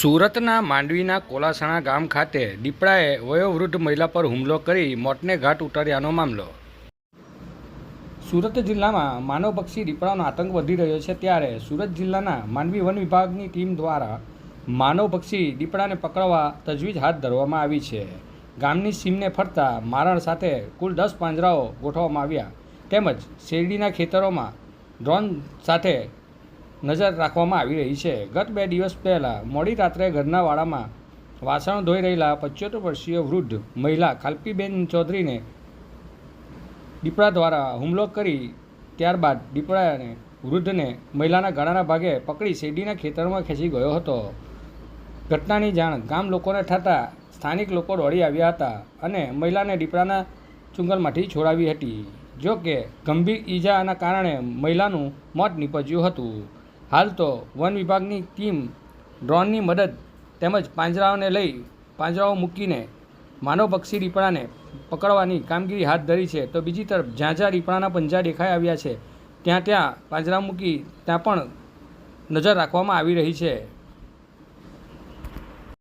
સુરતના માંડવીના કોલાસણા ગામ ખાતે દીપડાએ વયોવૃદ્ધ મહિલા પર હુમલો કરી મોતને ઘાટ ઉતાર્યાનો મામલો. સુરત જિલ્લામાં માનવભક્ષી દીપડાનો આતંક વધી રહ્યો છે ત્યારે સુરત જિલ્લાના માંડવી વન વિભાગની ટીમ દ્વારા માનવભક્ષી દીપડાને પકડવા તજવીજ હાથ ધરવામાં આવી છે. ગામની સીમને ફરતા મારણ સાથે કુલ દસ પાંજરાઓ ગોઠવવામાં આવ્યા. તેમજ શેરડીના ખેતરોમાં ડ્રોન સાથે નજર રાખવામાં આવી રહી છે. ગત બે દિવસ પહેલાં મોડી રાત્રે ઘરના વાડામાં વાસણ ધોઈ રહેલા પંચોતેર વર્ષીય વૃદ્ધ મહિલા ખાલપીબેન ચૌધરીને દીપડા દ્વારા હુમલો કરી ત્યારબાદ દીપડાને વૃદ્ધને મહિલાના ગળાના ભાગે પકડી શેરડીના ખેતરમાં ખેંચી ગયો હતો. ઘટનાની જાણ ગામ લોકોને થતાં સ્થાનિક લોકો દોડી આવ્યા હતા અને મહિલાને દીપડાના ચુંગલમાંથી છોડાવી હતી. જો કે ગંભીર ઈજાના કારણે મહિલાનું મોત નીપજ્યું હતું. હાલ તો વન વિભાગની ટીમ ડ્રોનની મદદ તેમજ પાંજરાઓને લઈ પાંજરાઓ મૂકીને માનવ પક્ષી દીપડાને પકડવાની કામગીરી હાથ ધરી છે. તો બીજી તરફ જ્યાં જ્યાં દીપડાના પંજા દેખાઈ આવ્યા છે, ત્યાં ત્યાં પાંજરા મૂકી ત્યાં પણ નજર રાખવામાં આવી રહી છે.